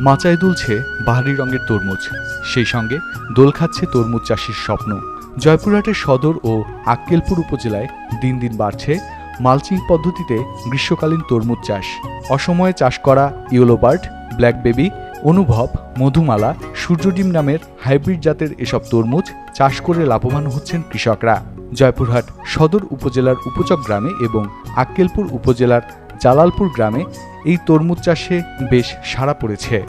মাচায় দুলছে বাহারি রঙের তরমুজ। সেই সঙ্গে দোল খাচ্ছে তরমুজ চাষির স্বপ্ন। জয়পুরহাটের সদর ও আক্কেলপুর উপজেলায় দিন দিন বাড়ছে মালচিং পদ্ধতিতে গ্রীষ্মকালীন তরমুজ চাষ। অসময়ে চাষ করা ইয়েলোবার্ড ব্ল্যাক বেবি, অনুভব, মধুমালা, সূর্যডিম নামের হাইব্রিড জাতের এসব তরমুজ চাষ করে লাভবান হচ্ছেন কৃষকরা। জয়পুরহাট সদর উপজেলার উপচক গ্রামে এবং আক্কেলপুর উপজেলার জালালপুর গ্রামে এই তরমুজ চাষে বেশ সাড়া পড়েছে।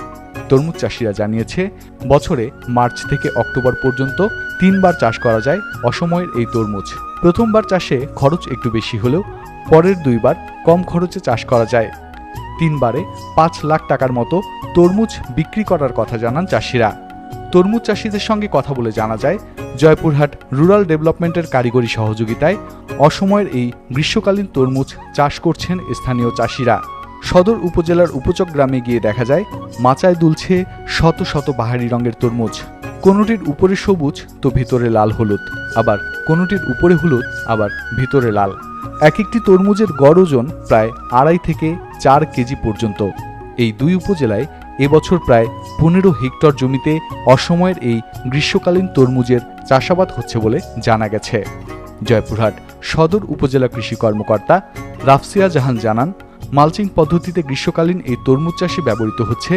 তরমুজ চাষিরা জানিয়েছে, বছরে মার্চ থেকে অক্টোবর পর্যন্ত তিনবার চাষ করা যায় অসময়ের এই তরমুজ। প্রথমবার চাষে খরচ একটু বেশি হলেও পরের দুইবার কম খরচে চাষ করা যায়। তিনবারে পাঁচ লাখ টাকার মতো তরমুজ বিক্রি করার কথা জানান চাষিরা। তরমুজ চাষিদের সঙ্গে কথা বলে জানা যায়, জয়পুরহাট রুরাল ডেভেলপমেন্টের কারিগরি সহযোগিতায় অসময়ের এই গ্রীষ্মকালীন তরমুজ চাষ করছেন স্থানীয় চাষিরা। সদর উপজেলার উপচক গ্রামে গিয়ে দেখা যায়, মাচায় দুলছে শত শত বাহারি রঙের তরমুজ। কোনোটির উপরে সবুজ, তো ভিতরে লাল হলুদ। আবার কোনোটির উপরে হলুদ, আবার ভিতরে লাল। এক একটি তরমুজের গড় ওজন প্রায় আড়াই থেকে চার কেজি পর্যন্ত। এই দুই উপজেলায় এবছর প্রায় পনেরো হেক্টর জমিতে অসময়ের এই গ্রীষ্মকালীন তরমুজের চাষাবাদ হচ্ছে বলে জানা গেছে। জয়পুরহাট সদর উপজেলা কৃষি কর্মকর্তা রাফসিয়া জাহান জানান, মালচিং পদ্ধতিতে গ্রীষ্মকালীন এই তরমুজ চাষে ব্যবহৃত হচ্ছে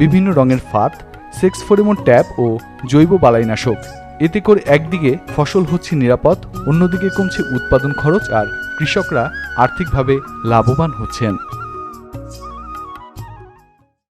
বিভিন্ন রঙের ফাত সেক্স ফোরেমন ট্যাপ ও জৈব বালাইনাশক। এতে করে একদিকে ফসল হচ্ছে নিরাপদ, অন্যদিকে কমছে উৎপাদন খরচ আর কৃষকরা আর্থিকভাবে লাভবান হচ্ছেন।